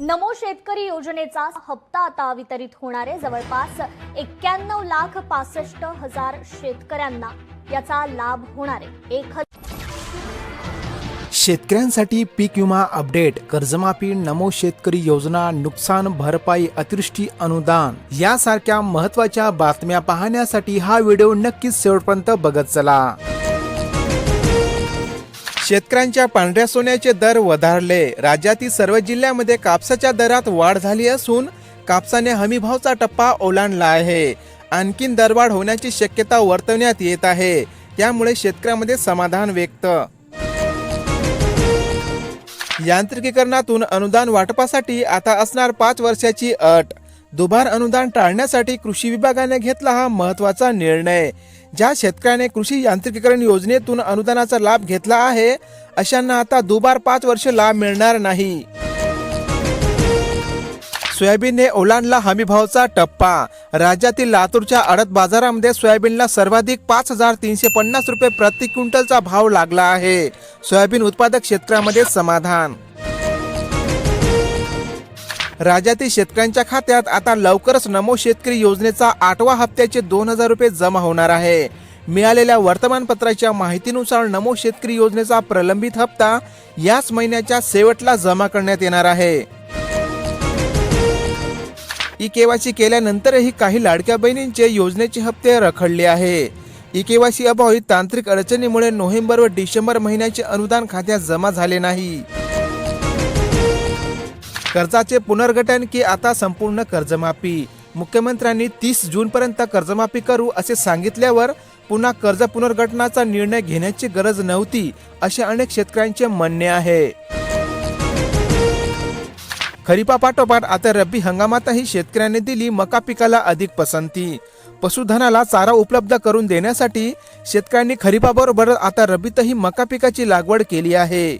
नमो शेतकरी योजनेचा हप्ता आता वितरित होणार आहे. जवळपास एक्क्याण्णव लाख पासष्ट हजार शेतकऱ्यांना याचा लाभ होणार आहे. एक शेतकऱ्यांसाठी पीक विमा अपडेट कर्जमाफी नमो शेतकरी योजना नुकसान भरपाई अतिवृष्टी अनुदान यासारख्या महत्त्वाच्या बातम्या पाहण्यासाठी हा व्हिडिओ नक्कीच शेवटपर्यंत बघत चला. शेतकऱ्यांच्या पांढऱ्या सोन्याचे दर वधारले. राज्यातील सर्व जिल्ह्यामध्ये कापसाच्या दरात वाढ झाली असून कापसाने हमीभावचा टप्पा ओलांडला आहे. आणखीन दरवाढ होण्याची शक्यता वर्तवण्यात येत आहे. त्यामुळे शेतकऱ्यामध्ये समाधान व्यक्त. यांत्रिकीकरणातून अनुदान वाटपासाठी आता असणार पाच वर्षाची अट. दुबार अनुदान टाळण्यासाठी कृषी विभागाने घेतला हा महत्त्वाचा निर्णय. ज्या शेतकऱ्याने कृषी यांत्रिकीकरण योजनेतून अनुदानाचा लाभ घेतला आहे अशांना आता दुबार पाच वर्ष लाभ मिळणार नाही. सोयाबीनने ओलांडला हमीभावचा टप्पा. राज्यातील लातूरच्या अडत बाजारामध्ये सोयाबीनला सर्वाधिक पाच हजार तीनशे पन्नास रुपये प्रति क्विंटलचा भाव लागला आहे. सोयाबीन उत्पादक क्षेत्रामध्ये समाधान राज्यातील शेतकऱ्यांच्या खात्यात आता लवकरच नमो शेतकरी योजनेचा आठवा हप्त्याचे दोन हजार रुपये जमा होणार आहे. मिळालेल्या वर्तमानपत्राच्या माहितीनुसार नमो शेतकरी योजनेचा प्रलंबित हप्ता याच महिन्याच्या शेवटला जमा करण्यात येणार आहे. ई केवायसी केल्यानंतरही काही लाडक्या बहिणींचे योजनेचे हप्ते रखडले आहे. ई केवायसी अभावी तांत्रिक अडचणीमुळे नोव्हेंबर व डिसेंबर महिन्याचे अनुदान खात्यात जमा झाले नाही. कर्जाचे पुनर्गठन की आता संपूर्ण कर्जमाफी? मुख्यमंत्र्यांनी तीस जून पर्यंत कर्जमाफी करू असे सांगितल्यावर पुन्हा कर्ज पुनर्गठनाचा निर्णय घेण्याची गरज नव्हती असे अनेक शेतकऱ्यांचे म्हणणे आहे. खरीपापाठोपाठ आता रब्बी हंगामातही शेतकऱ्यांनी दिली मका पिकाला अधिक पसंती. पशुधनाला चारा उपलब्ध करून देण्यासाठी शेतकऱ्यांनी खरीपाबरोबर आता रब्बीतही मका पिकाची लागवड केली आहे.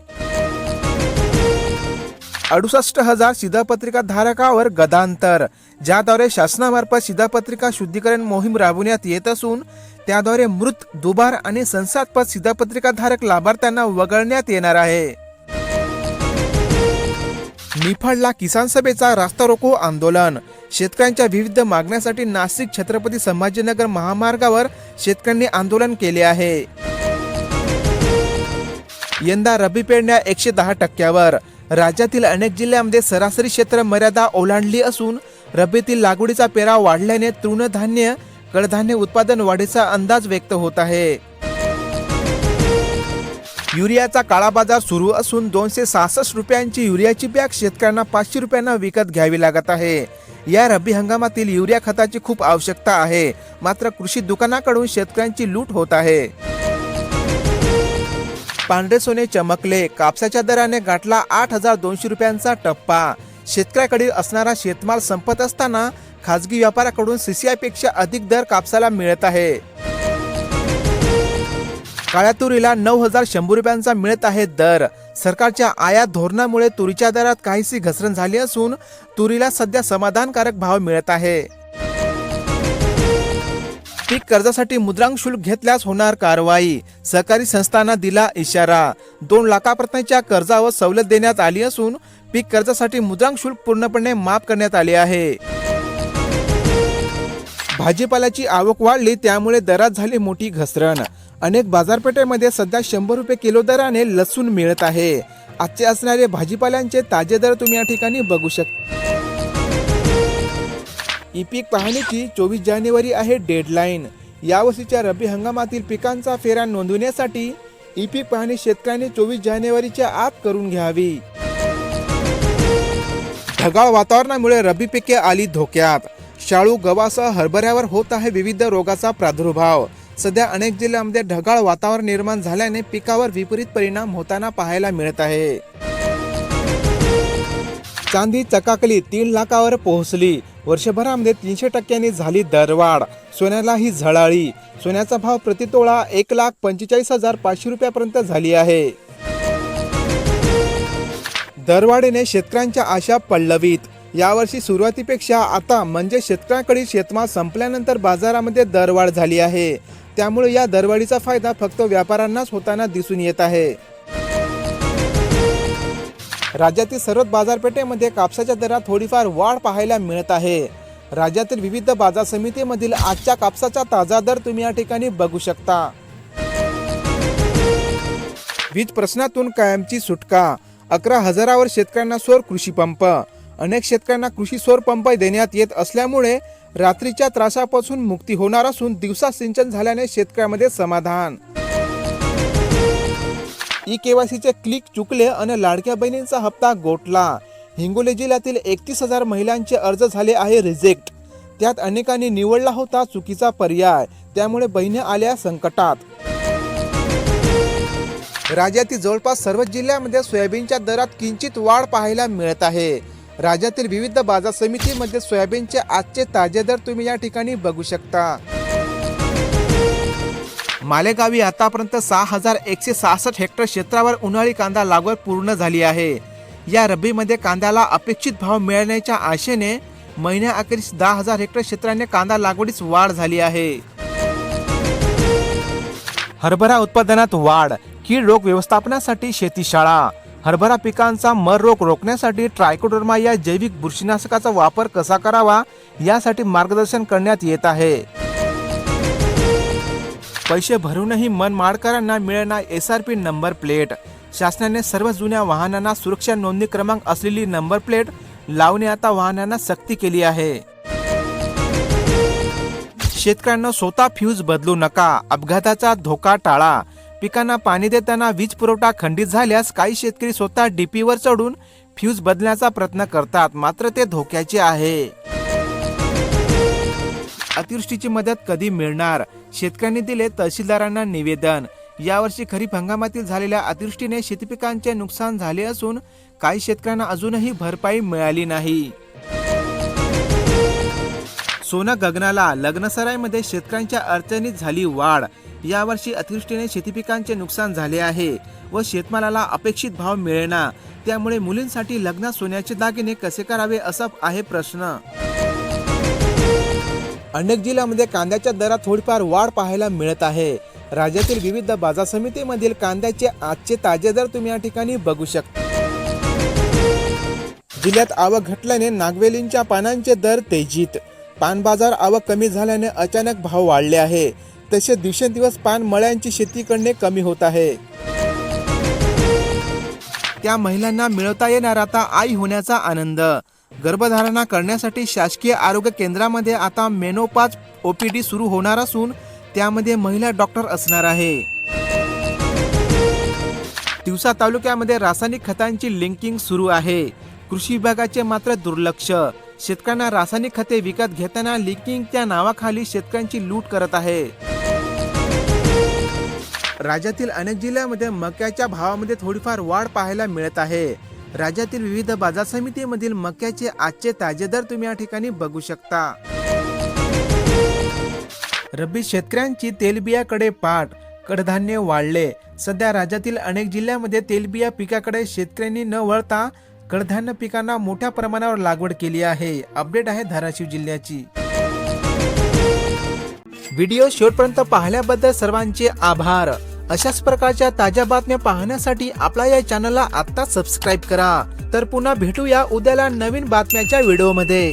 अडुसष्ट हजार शिधापत्रिका धारकावर गदांतर. ज्याद्वारे शासनामार्फत शिधापत्रिका शुद्धीकरण मोहीम राबवण्यात येत असून त्याद्वारे मृत दुबार आणि संसादपद शिधापत्रिका धारक लाभार्थ्यांना वगळण्यात येणार आहे. निफाडला किसान सभेचा रास्ता रोको आंदोलन. शेतकऱ्यांच्या विविध मागण्यासाठी नाशिक छत्रपती संभाजीनगर महामार्गावर शेतकऱ्यांनी आंदोलन केले आहे. यंदा रबी पेरण्या एकशे दहा टक्क्यावर. राज्यातील अनेक जिल्ह्यांमध्ये सरासरी क्षेत्र मर्यादा ओलांडली असून रब्बीतील लागवडीचा पेरा वाढल्याने तृणधान्य कडधान्य उत्पादन वाढीचा अंदाज व्यक्त होत आहे. युरियाचा काळा बाजार सुरू असून दोनशे सहासष्ट रुपयांची युरियाची बॅग शेतकऱ्यांना पाचशे रुपयांना विकत घ्यावी लागत आहे. या रब्बी हंगामातील युरिया खताची खूप आवश्यकता आहे. मात्र कृषी दुकानाकडून शेतकऱ्यांची लूट होत आहे. पांढरे सोने चमकले. कापसाच्या दराने गाठला आठ हजार दोनशे रुपयांचा टप्पा. शेतकऱ्याकडे असणारा शेतमाल संपत असताना खाजगी व्यापाऱ्याकडून सीसीआयपेक्षा अधिक दर कापसाला मिळत आहे. काळ्या तुरीला नऊ हजार शंभर रुपयांचा मिळत आहे दर. सरकारच्या आयात धोरणामुळे तुरीच्या दरात काहीशी घसरण झाली असून तुरीला सध्या समाधानकारक भाव मिळत आहे. पीक कर्जासाठी मुद्रांक शुल्क घेतल्यास होणार कारवाई. सहकारी संस्थांना दिला इशारा. दोन लाखापर्यंतच्या कर्जावर सवलत देण्यात आली असून पीक कर्जासाठी मुद्रांक शुल्क पूर्णपणे माफ करण्यात आले आहे. भाजीपाल्याची आवक वाढली त्यामुळे दरात झाली मोठी घसरण. अनेक बाजारपेठेमध्ये सध्या शंभर रुपये किलो दराने लसूण मिळत आहे. आजचे असणारे भाजीपाल्यांचे ताजे दर तुम्ही या ठिकाणी बघू शकता ई पीक पाहणीची चोवीस जानेवारी आहे डेडलाईन. यावर्षीच्या रब्बी हंगामातील पिकांचा फेरा नोंदवण्यासाठी ई पीक पाहणी शेतकऱ्यांनी चोवीस जानेवारीच्या आत करून घ्यावी. ढगाळ वातावरणामुळे रब्बी पिके आली धोक्यात. शाळू गव्हासह हरभऱ्यावर होत आहे विविध रोगाचा प्रादुर्भाव. सध्या अनेक जिल्ह्यांमध्ये ढगाळ वातावरण निर्माण झाल्याने पिकावर विपरीत परिणाम होताना पाहायला मिळत आहे. चांदी चकाकली तीन लाखावर पोहोचली. वर्षभरामध्ये तीनशे टक्क्यांनी झाली दरवाढ. सोन्याला ही झळाळी. सोन्याचा भाव प्रतितोळा एक लाख पंचेचाळीस हजार पाचशे रुपयापर्यंत झाली आहे. दरवाढीने शेतकऱ्यांच्या आशा पल्लवीत. यावर्षी सुरुवातीपेक्षा आता म्हणजे शेतकऱ्यांकडील शेतमाल संपल्यानंतर बाजारामध्ये दरवाढ झाली आहे. त्यामुळे या दरवाढीचा फायदा फक्त व्यापाऱ्यांनाच होताना दिसून येत आहे. राज्यातील सर्वच बाजारपेठेमध्ये कापसाच्या दरात थोडीफार वाढ पाहायला मिळत आहे. राज्यातील विविध बाजार समितीमधील आजच्या कापसाचा ताजा दर तुम्ही या ठिकाणी बघू शकता. वीज प्रश्नातून कायमची सुटका अकरा हजारावर शेतकऱ्यांना सौर कृषी पंप. अनेक शेतकऱ्यांना कृषी सौर पंप देण्यात येत असल्यामुळे रात्रीच्या त्रासापासून मुक्ती होणार असून दिवसा सिंचन झाल्याने शेतकऱ्यामध्ये समाधान. ई केवायसीचे क्लिक चुकले आणि लाडक्या बहिणींचा हप्ता गोठला. हिंगोली जिल्ह्यातील एकतीस हजार महिलांचे अर्ज झाले आहे रिजेक्ट. त्यात अनेकांनी निवडला होता चुकीचा पर्याय. त्यामुळे बहिणी आल्या संकटात. राज्यातील जवळपास सर्वच जिल्ह्यामध्ये सोयाबीनच्या दरात किंचित वाढ पाहायला मिळत आहे. राज्यातील विविध बाजार समितीमध्ये सोयाबीनचे आजचे ताजे दर तुम्ही या ठिकाणी बघू शकता. मालेगावी आतापर्यंत सहा हजार एकशे सहासष्ट हेक्टर क्षेत्रावर उन्हाळी कांदा लागवड पूर्ण झाली आहे. या रब्बीमध्ये कांद्याला अपेक्षित भाव मिळण्याच्या आशेने महिन्याअखेरीस दहा हजार हेक्टर क्षेत्राने कांदा लागवडीस वाढ झाली आहे. हरभरा उत्पादनात वाढ कीड रोग व्यवस्थापनासाठी शेतीशाळा हरभरा पिकांचा मर रोग रोखण्यासाठी ट्रायकोडर्मा या जैविक बुरशीनाशकाचा वापर कसा करावा यासाठी मार्गदर्शन करण्यात येत आहे. पैसे भरूनही मन माडकरांना मिळणार S R P number plate. शासनाने सर्व जुन्या वाहनांना सुरक्षा नोंदणी क्रमांक असलेली नंबर प्लेट लावणे आता वाहनांना सक्ती केली आहे. शेतकऱ्यांना स्वतः फ्यूज बदलू नका अपघाताचा धोका टाळा. पिकांना पाणी देताना वीज पुरवठा खंडित झाल्यास काही शेतकरी स्वतः डीपीवर चढून फ्यूज बदलण्याचा प्रयत्न करतात मात्र ते धोक्याचे आहे. अतिवृष्टीची मदत कधी मिळणार? शेतकऱ्यांनी दिले तहसीलदारांना निवेदन. यावर्षी खरीप हंगामातील झालेल्या अतिवृष्टीने शेतीपिकांचे नुकसान झाले असून काही शेतकऱ्यांना अजूनही भरपाई मिळाली नाही. सोनं गगनाला लग्नसराईमध्ये शेतकऱ्यांच्या अडचणीत झाली वाढ. यावर्षी अतिवृष्टीने शेतीपिकांचे नुकसान झाले आहे व शेतमालाला अपेक्षित भाव मिळेना. त्यामुळे मुलींसाठी लग्नात सोन्याचे दागिने कसे करावे असा आहे प्रश्न. अनेक जिल्ह्यामध्ये कांद्याच्या दरात थोडीफार वाढ पाहायला मिळत आहे. राज्यातील विविध बाजार समितीमधील कांद्याचे आजचे ताजे दर तुम्ही या ठिकाणी बघू शकता. जिल्ह्यात आवक घटल्याने नागवेलींच्या पानांचे दर तेजीत. पान बाजार आवक कमी झाल्याने अचानक भाव वाढले आहे. तसे दिवसेंदिवस पान मळ्यांची शेती करणे कमी होत आहे. त्या महिलांना मिळवता येणार आता आई होण्याचा आनंद. गर्भधारणा करण्यासाठी शासकीय आरोग्य केंद्रामध्ये आता मेनोपाज ओपीडी सुरू होणार असून त्यामध्ये महिला डॉक्टर असणार आहे. दिवसा तालुक्यामध्ये रासायनिक खतांची लिंकिंग सुरू आहे. कृषी विभागाचे मात्र दुर्लक्ष. शेतकऱ्यांना रासायनिक खते विकत घेताना लिंकिंगच्या नावाखाली शेतकऱ्यांची लूट करत आहे. राज्यातील अनेक जिल्ह्यामध्ये मक्याच्या भावामध्ये थोडीफार वाढ पाहायला मिळत आहे. राज्यातील विविध बाजार समितीमधील मक्याचे आजचे ताजे दर तुम्ही या ठिकाणी बघू शकता. रब्बी शेतकऱ्यांची तेलबियाकडे पाठ. कडधान्य वाढले. सध्या राज्यातील अनेक जिल्ह्यामध्ये तेलबिया पिकाकडे शेतकऱ्यांनी न वळता कडधान्य पिकांना मोठ्या प्रमाणावर लागवड केली आहे. अपडेट आहे धाराशिव जिल्ह्याची. व्हिडिओ शेवटपर्यंत पाहिल्याबद्दल सर्वांचे आभार. अशाच प्रकारच्या ताज्या बातम्या पाहण्यासाठी आपल्या या चॅनलला आता सबस्क्राईब करा. तर पुन्हा भेटूया उद्याला नवीन बातम्याच्या व्हिडिओमध्ये